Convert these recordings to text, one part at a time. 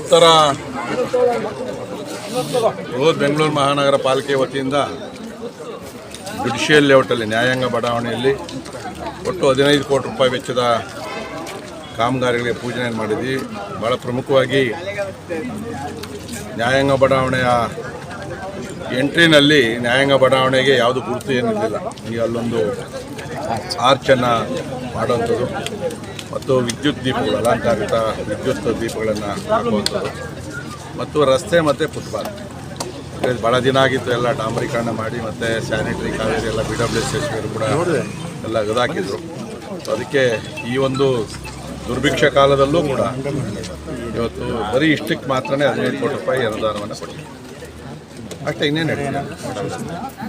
ಉತ್ತರ. ಬೃಹತ್ ಬೆಂಗಳೂರು ಮಹಾನಗರ ಪಾಲಿಕೆ ವತಿಯಿಂದ ಜುಡಿಷಿಯಲ್ ಲೇಔಟಲ್ಲಿ ನ್ಯಾಯಾಂಗ ಬಡಾವಣೆಯಲ್ಲಿ ಒಟ್ಟು ಹದಿನೈದು ಕೋಟಿ ರೂಪಾಯಿ ವೆಚ್ಚದ ಕಾಮಗಾರಿಗಳಿಗೆ ಪೂಜೆಯನ್ನು ಮಾಡಿದ್ವಿ. ಭಾಳ ಪ್ರಮುಖವಾಗಿ ನ್ಯಾಯಾಂಗ ಬಡಾವಣೆಯ ಎಂಟ್ರಿನಲ್ಲಿ ನ್ಯಾಯಾಂಗ ಬಡಾವಣೆಗೆ ಯಾವುದು ಗುರುತು ಏನಿರಲಿಲ್ಲ. ಈಗ ಅಲ್ಲೊಂದು ಆರ್ಚನ್ನು ಮಾಡುವಂಥದ್ದು. ಮತ್ತು ವಿದ್ಯುತ್ ದೀಪಗಳು ಅಲಂಕಾರಿತ ವಿದ್ಯುತ್ ದೀಪಗಳನ್ನು ಹಾಕುವಂಥದ್ದು ಮತ್ತು ರಸ್ತೆ ಮತ್ತು ಫುಟ್ಬಾಲ್ ಭಾಳ ದಿನ ಆಗಿತ್ತು ಎಲ್ಲ ಡಾಂಬರೀಕರಣ ಮಾಡಿ ಮತ್ತು ಸ್ಯಾನಿಟರಿ ಕಾವೇರಿ ಎಲ್ಲ ಬಿ ಡಬ್ಲ್ಯೂ ಎಸ್ ಎಸ್ ಕೂಡ ಎಲ್ಲ ಇದಾಕಿದ್ರು ಅದಕ್ಕೆ ಈ ಒಂದು ದುರ್ಭಿಕ್ಷ ಕಾಲದಲ್ಲೂ ಕೂಡ ಇವತ್ತು ಬರೀ ಇಷ್ಟಕ್ಕೆ ಮಾತ್ರನೇ ಹದಿನೈದು ಕೋಟಿ ರೂಪಾಯಿ ಅನುದಾನವನ್ನು ಕೊಟ್ಟಿದ್ದೀವಿ ಅಷ್ಟೇ ಇನ್ನೇನು ಹೇಳ್ತೀನಿ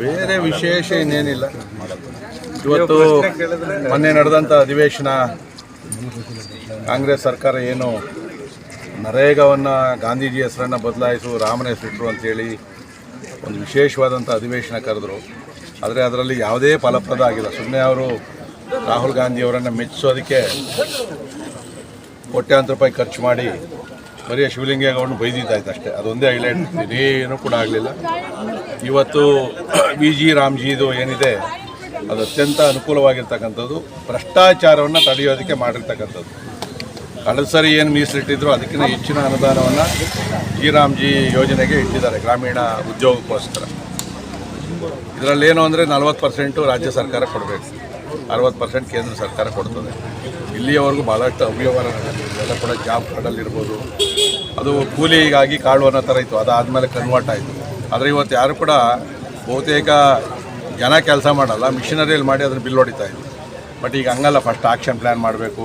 ಬೇರೆ ವಿಶೇಷ ಇನ್ನೇನಿಲ್ಲ. ಇವತ್ತು ಮೊನ್ನೆ ನಡೆದಂಥ ಅಧಿವೇಶನ ಕಾಂಗ್ರೆಸ್ ಸರ್ಕಾರ ಏನು ನರೇಗಾವನ್ನು ಗಾಂಧೀಜಿ ಹೆಸರನ್ನು ಬದಲಾಯಿಸು, ರಾಮನ ಹೆಸರಿಟ್ರು ಅಂತೇಳಿ ಒಂದು ವಿಶೇಷವಾದಂಥ ಅಧಿವೇಶನ ಕರೆದ್ರು. ಆದರೆ ಅದರಲ್ಲಿ ಯಾವುದೇ ಫಲಪ್ರದ ಆಗಿಲ್ಲ. ಸುಮ್ಮನೆ ಅವರು ರಾಹುಲ್ ಗಾಂಧಿಯವರನ್ನು ಮೆಚ್ಚಿಸೋದಕ್ಕೆ ಕೋಟ್ಯಾಂತರ ರೂಪಾಯಿ ಖರ್ಚು ಮಾಡಿ ಬರೀ ಶಿವಲಿಂಗೇಗೌಡನ ಬೈದಿದ್ದಾಯ್ತು ಅಷ್ಟೇ. ಅದೊಂದೇ ಹೈಲೈಟ್ ಏನೂ ಕೂಡ ಆಗಲಿಲ್ಲ. ಇವತ್ತು ವಿ ಜಿ ರಾಮ್ಜಿದು ಏನಿದೆ, ಅದು ಅತ್ಯಂತ ಅನುಕೂಲವಾಗಿರ್ತಕ್ಕಂಥದ್ದು. ಭ್ರಷ್ಟಾಚಾರವನ್ನು ತಡೆಯೋದಕ್ಕೆ ಮಾಡಿರ್ತಕ್ಕಂಥದ್ದು. ಕಳೆದ ಸರಿ ಏನು ಮೀಸಲಿಟ್ಟಿದ್ರು ಅದಕ್ಕಿಂತ ಹೆಚ್ಚಿನ ಅನುದಾನವನ್ನು ಶ್ರೀರಾಮ್ಜಿ ರಾಮ್ಜಿ ಯೋಜನೆಗೆ ಇಟ್ಟಿದ್ದಾರೆ ಗ್ರಾಮೀಣ ಉದ್ಯೋಗಕ್ಕೋಸ್ಕರ. ಇದರಲ್ಲೇನು ಅಂದರೆ ನಲ್ವತ್ತು ಪರ್ಸೆಂಟು ರಾಜ್ಯ ಸರ್ಕಾರ ಕೊಡಬೇಕು. ಅರವತ್ತು ಪರ್ಸೆಂಟ್ ಕೇಂದ್ರ ಸರ್ಕಾರ ಕೊಡ್ತದೆ. ಇಲ್ಲಿಯವರೆಗೂ ಭಾಳಷ್ಟು ಅವ್ಯವಹಾರ ಎಲ್ಲ ಕೂಡ ಜಾಬ್ ಕಾರ್ಡಲ್ಲಿರ್ಬೋದು ಅದು ಕೂಲಿಗಾಗಿ ಕಾಳು ಅನ್ನೋ ಥರ ಇತ್ತು. ಅದಾದಮೇಲೆ ಕನ್ವರ್ಟ್ ಆಯಿತು. ಆದರೆ ಇವತ್ತು ಯಾರು ಕೂಡ ಬಹುತೇಕ ಜನ ಕೆಲಸ ಮಾಡಲ್ಲ. ಮಿಷನರಿಯಲ್ಲಿ ಮಾಡಿ ಅದನ್ನು ಬಿಲ್ ಹೊಡಿತಾ ಇದ್ರು. ಬಟ್ ಈಗ ಹಂಗಲ್ಲ. ಫಸ್ಟ್ ಆಕ್ಷನ್ ಪ್ಲ್ಯಾನ್ ಮಾಡಬೇಕು.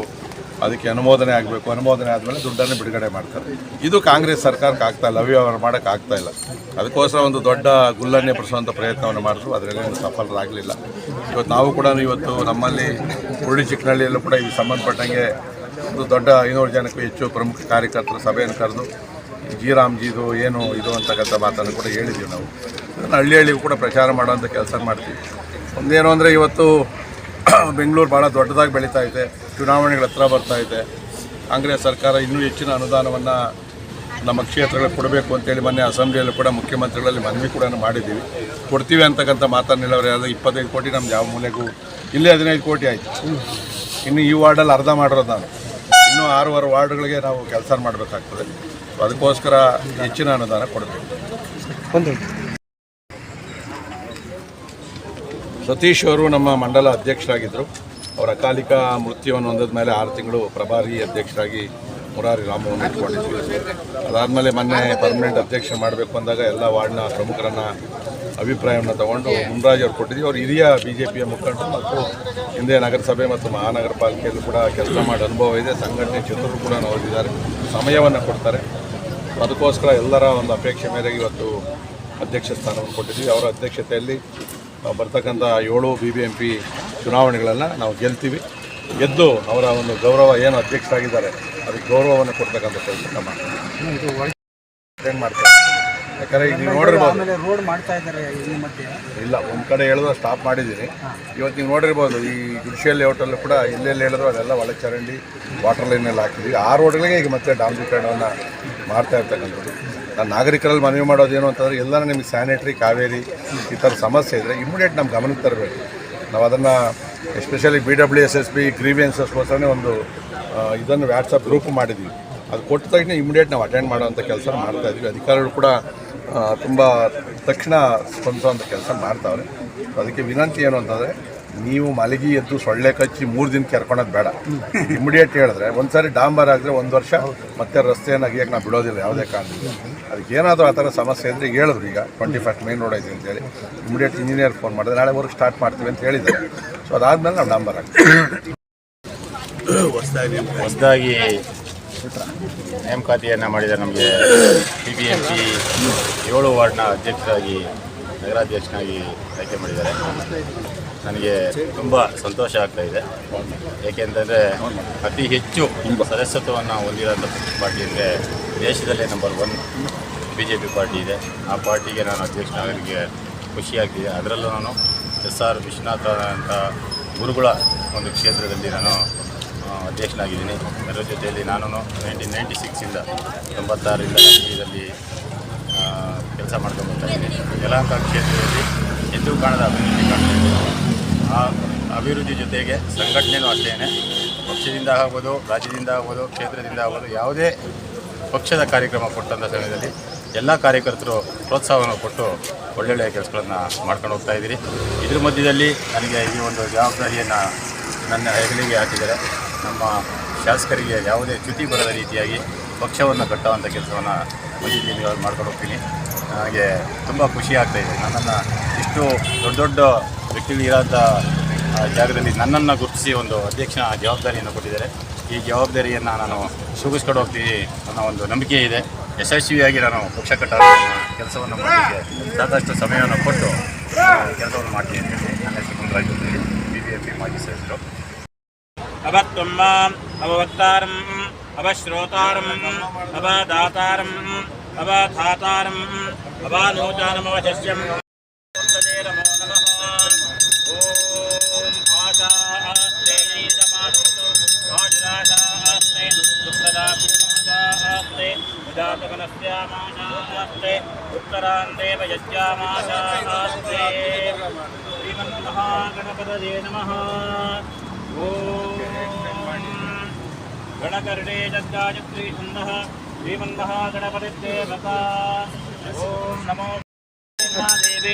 ಅದಕ್ಕೆ ಅನುಮೋದನೆ ಆಗಬೇಕು. ಅನುಮೋದನೆ ಆದಮೇಲೆ ದುಡ್ಡನ್ನು ಬಿಡುಗಡೆ ಮಾಡ್ತಾರೆ. ಇದು ಕಾಂಗ್ರೆಸ್ ಸರ್ಕಾರಕ್ಕೆ ಆಗ್ತಾ ಇಲ್ಲ. ಅವ್ಯವಹಾರ ಮಾಡೋಕ್ಕೆ ಆಗ್ತಾ ಇಲ್ಲ. ಅದಕ್ಕೋಸ್ಕರ ಒಂದು ದೊಡ್ಡ ಗುಲ್ಲನ್ನೇ ಪಡಿಸುವಂಥ ಪ್ರಯತ್ನವನ್ನು ಮಾಡಿದ್ರು. ಅದರಲ್ಲಿ ಸಫಲರಾಗಲಿಲ್ಲ. ಇವತ್ತು ನಾವು ಕೂಡ ಇವತ್ತು ನಮ್ಮಲ್ಲಿ ಉರುಳಿ ಚಿಕ್ಕನಹಳ್ಳಿಯಲ್ಲೂ ಕೂಡ ಈ ಸಂಬಂಧಪಟ್ಟಂಗೆ ಒಂದು ದೊಡ್ಡ ಐನೂರು ಜನಕ್ಕೂ ಹೆಚ್ಚು ಪ್ರಮುಖ ಕಾರ್ಯಕರ್ತರ ಸಭೆಯನ್ನು ಕರೆದು ಜಿ ರಾಮ್ಜಿದು ಏನು ಇದು ಅಂತಕ್ಕಂಥ ಮಾತನ್ನು ಕೂಡ ಹೇಳಿದ್ದೀವಿ ನಾವು. ಹಳ್ಳಿ ಹಳ್ಳಿಗೂ ಕೂಡ ಪ್ರಚಾರ ಮಾಡುವಂಥ ಕೆಲಸ ಮಾಡ್ತೀವಿ. ಒಂದೇನು ಅಂದರೆ ಇವತ್ತು ಬೆಂಗಳೂರು ಭಾಳ ದೊಡ್ಡದಾಗಿ ಬೆಳೀತಾ ಇದೆ. ಚುನಾವಣೆಗಳ ಹತ್ರ ಬರ್ತಾ ಇದೆ. ಕಾಂಗ್ರೆಸ್ ಸರ್ಕಾರ ಇನ್ನೂ ಹೆಚ್ಚಿನ ಅನುದಾನವನ್ನು ನಮ್ಮ ಕ್ಷೇತ್ರಗಳಿಗೆ ಕೊಡಬೇಕು ಅಂತೇಳಿ ಮೊನ್ನೆ ಅಸೆಂಬ್ಲಿಯಲ್ಲಿ ಕೂಡ ಮುಖ್ಯಮಂತ್ರಿಗಳಲ್ಲಿ ಮನವಿ ಕೂಡ ಮಾಡಿದ್ದೀವಿ. ಕೊಡ್ತೀವಿ ಅಂತಕ್ಕಂಥ ಮಾತನ್ನೆಲ್ಲ ಅವರು. ಯಾರು ಇಪ್ಪತ್ತೈದು ಕೋಟಿ ನಮ್ಮ ಯಾವ ಮೂಲೆಗೂ. ಇಲ್ಲೇ ಹದಿನೈದು ಕೋಟಿ ಆಯಿತು. ಇನ್ನು ಈ ವಾರ್ಡಲ್ಲಿ ಅರ್ಧ ಮಾಡಿರೋದು ನಾನು. ಇನ್ನೂ ಆರೂವರೆ ವಾರ್ಡ್ಗಳಿಗೆ ನಾವು ಕೆಲಸ ಮಾಡಬೇಕಾಗ್ತದೆ. ಅದಕ್ಕೋಸ್ಕರ ಹೆಚ್ಚಿನ ಅನುದಾನ ಕೊಡಬೇಕು. ಸತೀಶ್ ಅವರು ನಮ್ಮ ಮಂಡಲ ಅಧ್ಯಕ್ಷರಾಗಿದ್ದರು. ಅವರ ಅಕಾಲಿಕ ಮೃತ್ಯುವನ್ನು ಹೊಂದಿದ ಮೇಲೆ ಆರು ತಿಂಗಳು ಪ್ರಭಾರಿ ಅಧ್ಯಕ್ಷರಾಗಿ ಮುರಾರಿ ರಾಮವನ್ನು ಇಟ್ಕೊಂಡಿದ್ವಿ. ಅದಾದಮೇಲೆ ಮೊನ್ನೆ ಪರ್ಮನೆಂಟ್ ಅಧ್ಯಕ್ಷ ಮಾಡಬೇಕು ಅಂದಾಗ ಎಲ್ಲ ವಾರ್ಡ್ನ ಪ್ರಮುಖರನ್ನು ಅಭಿಪ್ರಾಯವನ್ನು ತಗೊಂಡು ಮುನ್ರಾಜ್ ಅವರು ಕೊಟ್ಟಿದ್ವಿ ಅವರು ಹಿರಿಯ ಬಿ ಜೆ ಪಿಯ ಮುಖಂಡರು ಮತ್ತು ಹಿಂದೆ ನಗರಸಭೆ ಮತ್ತು ಮಹಾನಗರ ಪಾಲಿಕೆಯಲ್ಲೂ ಕೂಡ ಕೆಲಸ ಮಾಡಿ ಅನುಭವ ಇದೆ. ಸಂಘಟನೆ ಚಿತ್ರರು ಕೂಡ ನೋಡಿದ್ದಾರೆ. ಸಮಯವನ್ನು ಕೊಡ್ತಾರೆ. ಅದಕ್ಕೋಸ್ಕರ ಎಲ್ಲರ ಒಂದು ಅಪೇಕ್ಷೆ ಮೇರೆಗೆ ಇವತ್ತು ಅಧ್ಯಕ್ಷ ಸ್ಥಾನವನ್ನು ಕೊಟ್ಟಿದ್ವಿ ಅವರ ಅಧ್ಯಕ್ಷತೆಯಲ್ಲಿ ಆ, ಬರ್ತಕ್ಕಂಥ ಏಳು ಬಿ ಬಿ ಎಂ ಪಿ ಚುನಾವಣೆಗಳನ್ನು ನಾವು ಗೆಲ್ತೀವಿ. ಗೆದ್ದು ಅವರ ಒಂದು ಗೌರವ ಏನು ಅಧ್ಯಕ್ಷರಾಗಿದ್ದಾರೆ ಅದಕ್ಕೆ ಗೌರವವನ್ನು ಕೊಡ್ತಕ್ಕಂಥ ಕೆಲಸ ನಮ್ಮ ಯಾಕಂದ್ರೆ ಮಾಡ್ತಾರೆ? ಯಾಕಂದರೆ ಈಗ ನೀವು ನೋಡಿರ್ಬೋದು. ರೋಡ್ ಮಾಡ್ತಾ ಇದ್ದಾರೆ ಇಲ್ಲ ಒಂದು ಕಡೆ ಹೇಳಿದ್ರೆ ಸ್ಟಾಪ್ ಮಾಡಿದ್ದೀನಿ ಇವತ್ತು ನೀವು ನೋಡಿರ್ಬೋದು ಈ ಜುಡಿಷಿಯಲ್ ಲೇಔಟಲ್ಲೂ ಕೂಡ ಎಲ್ಲೆಲ್ಲಿ ಹೇಳಿದ್ರು ಅದೆಲ್ಲ ಒಳ ಚರಂಡಿ ವಾಟರ್ ಲೈನಲ್ಲಿ ಹಾಕಿದ್ವಿ ಆ ರೋಡ್ಗಳಿಗೆ ಈಗ ಮತ್ತೆ ಡಾಂಬರೀಕರಣವನ್ನು ಮಾಡ್ತಾ ಇರ್ತಕ್ಕಂಥದ್ದು. ನಾನು ನಾಗರಿಕರಲ್ಲಿ ಮನವಿ ಮಾಡೋದೇನು ಅಂತಂದರೆ ಎಲ್ಲರೂ ನಿಮಗೆ ಸ್ಯಾನಿಟ್ರಿ ಕಾವೇರಿ ಈ ಥರ ಸಮಸ್ಯೆ ಇದ್ದರೆ ಇಮಿಡಿಯೇಟ್ ನಮ್ಮ ಗಮನಕ್ಕೆ ತರಬೇಕು. ನಾವು ಅದನ್ನು especially B W S S B ಗ್ರೀವಿಯನ್ಸಸ್ಗೋಸ್ಕರನೇ ಒಂದು ಇದನ್ನು ವ್ಯಾಟ್ಸಪ್ ಗ್ರೂಪ್ ಮಾಡಿದ್ವಿ. ಅದು ಕೊಟ್ಟ ತಕ್ಷಣ ಇಮಿಡಿಯೇಟ್ ನಾವು ಅಟೆಂಡ್ ಮಾಡೋವಂಥ ಕೆಲಸ ಮಾಡ್ತಾ ಇದ್ವಿ. ಅಧಿಕಾರಿಗಳು ಕೂಡ ತುಂಬ ತಕ್ಷಣ ಸ್ಪಂದಿಸುವಂಥ ಕೆಲಸ ಮಾಡ್ತಾವ್ರೆ. ಅದಕ್ಕೆ ವಿನಂತಿ ಏನು ಅಂತಂದರೆ ನೀವು ಮಲಗಿ ಎದ್ದು ಸೊಳ್ಳೆ ಕಚ್ಚಿ ಮೂರು ದಿನ ಕೆರ್ಕೊಳೋದು ಬೇಡ. ಇಮಿಡಿಯೇಟ್ ಹೇಳಿದ್ರೆ ಒಂದು ಸಾರಿ ಡಾಂಬರ್ ಆಗಿದ್ರೆ ಒಂದು ವರ್ಷ ಮತ್ತೆ ರಸ್ತೆಯನ್ನು ಅಗಿಯಕ್ಕೆ ನಾವು ಬಿಡೋದಿಲ್ಲ ಯಾವುದೇ ಕಾರಣ ಅದಕ್ಕೆ ಏನಾದರೂ ಆ ಥರ ಸಮಸ್ಯೆ ಇದ್ದರೆ ಹೇಳಿದ್ರು ಈಗ ಟ್ವೆಂಟಿ ಫಸ್ಟ್ ಮೈನ್ ರೋಡ್ ಐತೆ ಅಂತೇಳಿ. ಇಮಿಡಿಯೇಟ್ ಇಂಜಿನಿಯರ್ ಫೋನ್ ಮಾಡಿದ್ರೆ ನಾಳೆ ವರ್ಕ್ ಸ್ಟಾರ್ಟ್ ಮಾಡ್ತೀವಿ ಅಂತ ಹೇಳಿದ್ದಾರೆ. ಸೊ ಅದಾದಮೇಲೆ ನಾವು ಡಾಂಬರ್ ಆಗ್ತೀವಿ. ಹೊಸದಾಗಿ ನೇಮಕಾತಿಯನ್ನು ಮಾಡಿದ ನಮಗೆ ಬಿ ಬಿ ಎಂ ಪಿ ಏಳು ವಾರ್ಡ್ನ ಅಧ್ಯಕ್ಷರಾಗಿ ನಗರಾಧ್ಯಕ್ಷನಾಗಿ ಆಯ್ಕೆ ಮಾಡಿದ್ದಾರೆ. ನನಗೆ ತುಂಬ ಸಂತೋಷ ಆಗ್ತಾ ಇದೆ. ಏಕೆಂತಂದರೆ ಅತಿ ಹೆಚ್ಚು ಸದಸ್ಯತ್ವವನ್ನು ಹೊಂದಿರೋಂಥ ಪಾರ್ಟಿ ಅಂದರೆ ದೇಶದಲ್ಲೇ number one B J P party ಇದೆ. ಆ ಪಾರ್ಟಿಗೆ ನಾನು ಅಧ್ಯಕ್ಷನಾಗಲಿಕ್ಕೆ ಖುಷಿಯಾಗ್ತಿದೆ ಅದರಲ್ಲೂ ನಾನು ಎಸ್ ಆರ್ ವಿಶ್ವನಾಥ ಅಂತ ಗುರುಗಳ ಒಂದು ಕ್ಷೇತ್ರದಲ್ಲಿ ನಾನು ಅಧ್ಯಕ್ಷನಾಗಿದ್ದೀನಿ. ಅದರ ಜೊತೆಯಲ್ಲಿ ನಾನು ನೈನ್ಟೀನ್ ನೈಂಟಿ ಸಿಕ್ಸಿಂದ ತೊಂಬತ್ತಾರರಿಂದ ಇದರಲ್ಲಿ ಕೆಲಸ ಮಾಡ್ಕೊಂಡು ಬರ್ತಾ ಇದ್ದೀನಿ. ಯಲಹಂಕ ಕ್ಷೇತ್ರದಲ್ಲಿ ಎದ್ದು ಕಾಣದ ಅಭಿವೃದ್ಧಿ ಕಾಣ್ತಿದ್ದೀನಿ ಆ ಅಭಿವೃದ್ಧಿ ಜೊತೆಗೆ ಸಂಘಟನೆಯೂ ಅಷ್ಟೇ ಪಕ್ಷದಿಂದ ಆಗ್ಬೋದು, ರಾಜ್ಯದಿಂದ ಆಗ್ಬೋದು, ಕ್ಷೇತ್ರದಿಂದ ಆಗ್ಬೋದು, ಯಾವುದೇ ಪಕ್ಷದ ಕಾರ್ಯಕ್ರಮ ಕೊಟ್ಟಂಥ ಸಮಯದಲ್ಲಿ ಎಲ್ಲ ಕಾರ್ಯಕರ್ತರು ಪ್ರೋತ್ಸಾಹವನ್ನು ಕೊಟ್ಟು ಒಳ್ಳೊಳ್ಳೆಯ ಕೆಲಸಗಳನ್ನು ಮಾಡ್ಕೊಂಡು ಹೋಗ್ತಾ ಇದ್ದೀರಿ. ಇದ್ರ ಮಧ್ಯದಲ್ಲಿ ನನಗೆ ಈ ಒಂದು ಜವಾಬ್ದಾರಿಯನ್ನು ನನ್ನ ಹೆಗಲಿಗೆ ಹಾಕಿದರೆ ನಮ್ಮ ಶಾಸಕರಿಗೆ ಯಾವುದೇ ಚ್ಯುತಿ ಬರದ ರೀತಿಯಾಗಿ ಪಕ್ಷವನ್ನು ಕಟ್ಟುವಂಥ ಕೆಲಸವನ್ನು ಮುಂದಿನ ದಿನಗಳಲ್ಲಿ ಮಾಡ್ಕೊಂಡು ಹೋಗ್ತೀನಿ. ನನಗೆ ತುಂಬ ಖುಷಿ ಆಗ್ತಾಯಿದೆ ನನ್ನನ್ನು ಇಷ್ಟು ದೊಡ್ಡ ದೊಡ್ಡ ವ್ಯಕ್ತಿಗಳಿರೋಂಥ ಜಾಗದಲ್ಲಿ ನನ್ನನ್ನು ಗುರುತಿಸಿ ಒಂದು ಅಧ್ಯಕ್ಷನ ಜವಾಬ್ದಾರಿಯನ್ನು ಕೊಟ್ಟಿದ್ದಾರೆ. ಈ ಜವಾಬ್ದಾರಿಯನ್ನು ನಾನು ಸೂಗಿಸ್ಕೊಂಡು ಹೋಗ್ತೀನಿ ಅನ್ನೋ ಒಂದು ನಂಬಿಕೆ ಇದೆ. ಯಶಸ್ವಿಯಾಗಿ ನಾನು ಪಕ್ಷ ಕಟ್ಟ ಕೆಲಸವನ್ನು ಮಾಡಲಿಕ್ಕೆ ಸಾಕಷ್ಟು ಸಮಯವನ್ನು ಕೊಟ್ಟು ಕೆಲಸವನ್ನು ಮಾಡ್ತೀನಿ ಅಂತ ಹೇಳಿ ನನ್ನ ಹೆಸರು ಬಿ ಬಿ ಎಫ್ ಪಿ ಮಾಜಿ ಸದಸ್ಯರು. ಅವತ್ತೊಮ್ಮ ಅವವತ್ತಾರಂ, ಅವಶ್ರೋತಾರಂ ಅವದಾತಾರಂ ಅವಧಾತಾರಂ ಅವಾನೋಚಾರಮವಶ್ಯಂ दातकनस्यामाशास्ते उत्तरान्ते वयस्यामाशास्ते श्रीमन्महागणपतये नमः ॐ गणकर्णे जग्गायत्री छन्दः श्रीमन्महागणपतिदेवता नमो देवे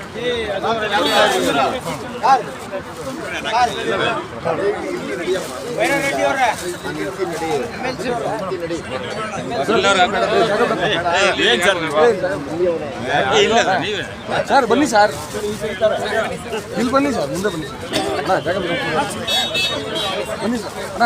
ಸರ್ ಬನ್ನಿ ಸರ್ ಇಲ್ಲಿ ಬನ್ನಿ ಸರ್ ಮುಂದೆ ಬನ್ನಿ ಅಣ್ಣ ಜಾಗ ಬಿಡಿ. ಬನ್ನಿ ಸರ್ ಅಣ್ಣ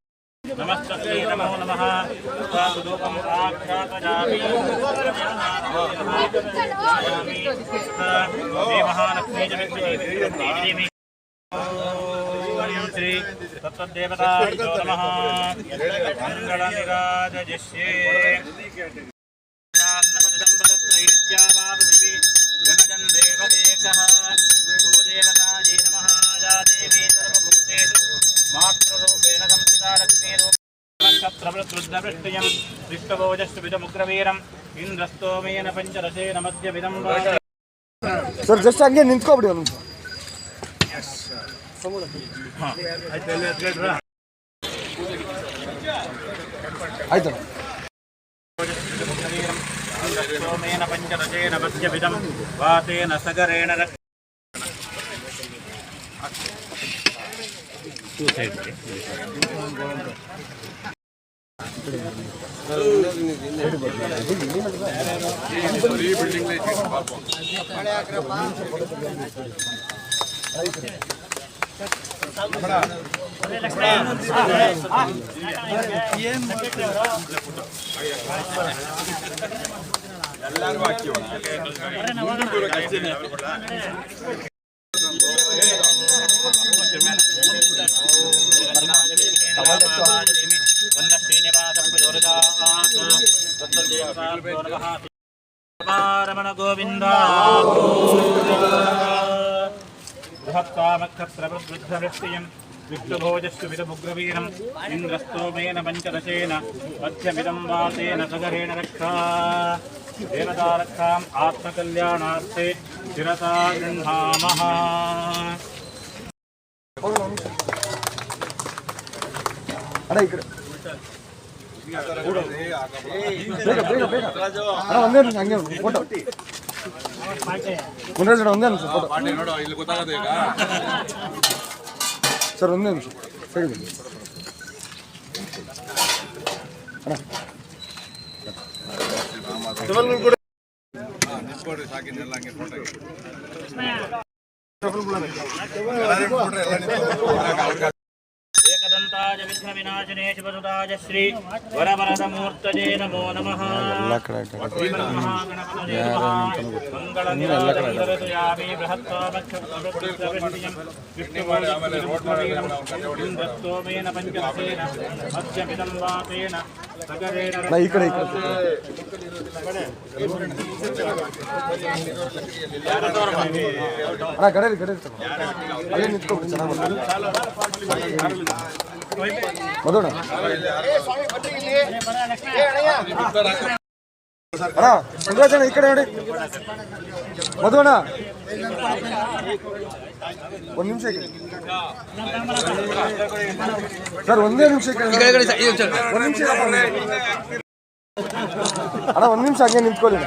నమస్తే నమో నమ సాధుదూపం ఆఘ్రాతయామి మహాలక్ష్మీ శ్రీ తత్వదేవతా నమ మంగళ मङ्गलनिराजयिष्ये जनजन् देव एकः भूदेवतायै नमः या देवी सर्वभूतेषु मातृरूपेण संस्थिता लक्ष्मीरूप नक्षत्रवृद्धवृष्टियं विष्णुभोजस्विदमुग्रवीरम् इन्द्रस्तोमेन पञ्चरसेन मध्यविदं ಸರ್ ಜಸ್ಟ್ ಹಂಗೆ ನಿಂತ್ಕೊಬಿಡಿ ಒಂದು ಆಯ್ತು सोमेन पञ्चरसेन मध्यविदं वातेन सगरेण ಎಲ್ಲರೂ ಹಾಕಿ రమణ గోవింద బృహత్కామక్షత్రవృద్ధవృష్టియం विष्णुभोजस्व विदमुग्रवीरम् इन्द्रस्तोमेन पञ्चदशेन मध्यमिदं वातेन सगरेण रक्षा देवतारक्षाम् आत्मकल्याणार्थे शिरसा गृह्णामः ಅಣ್ಣ ಈ ಕಡೆ ಬೇಗ ಬೇಗ ಬೇಗ ಅಣ್ಣ ಒಂದೇ ನಿಮಿಷ ಹಂಗೆ ಫೋಟೋ ಮುನ್ರಾಜ್ ಅಣ್ಣ ಒಂದೇ ನಿಮಿಷ ಫೋಟೋ ನೋಡು ಇಲ್ಲಿ ಗೊತ್ತಾಗದೆ ಈಗ ಸರ್ ಒಂದೇ ನಿಮಿಷ ಹೇಳಿ ನಿಂತ್ಕೊಡ್ರಿ ಸಾಕಿನೆಲ್ಲ ಏಕದಂತಾಯ ವಿಘ್ನ ವಿನಾಶನೇ ಶಿವಸುತಾಜ ಶ್ರೀ ವರವರದ ಮೂರ್ತಜೇ ನಮೋ ನಮಃ ಮಂಗಳ ಈ ಕಡೆ ಈ ಕಡೆ. ಕಡೆ ಅಲ್ಲೇ ನಿಂತ್ಕೊಬಿಡಿ ಚೆನ್ನಾಗಿ ಮಧುಣ ಅಣ್ಣ ಮುನ್ರಾಜ್ ಅಣ್ಣ ಈ ಕಡೆ ನೋಡಿ ಮಧು ಅಣ್ಣ ಒಂದು ನಿಮಿಷ ಈ ಕಡೆ. ಸರ್ ಒಂದೇ ನಿಮಿಷ ಈ ಕಡೆ. ಒಂದ್ ನಿಮಿಷ ಇರಪ್ಪ. ಅಣ್ಣ ಒಂದು ನಿಮಿಷ ಹಂಗೆ ನಿಂತ್ಕೊಳ್ಳಿ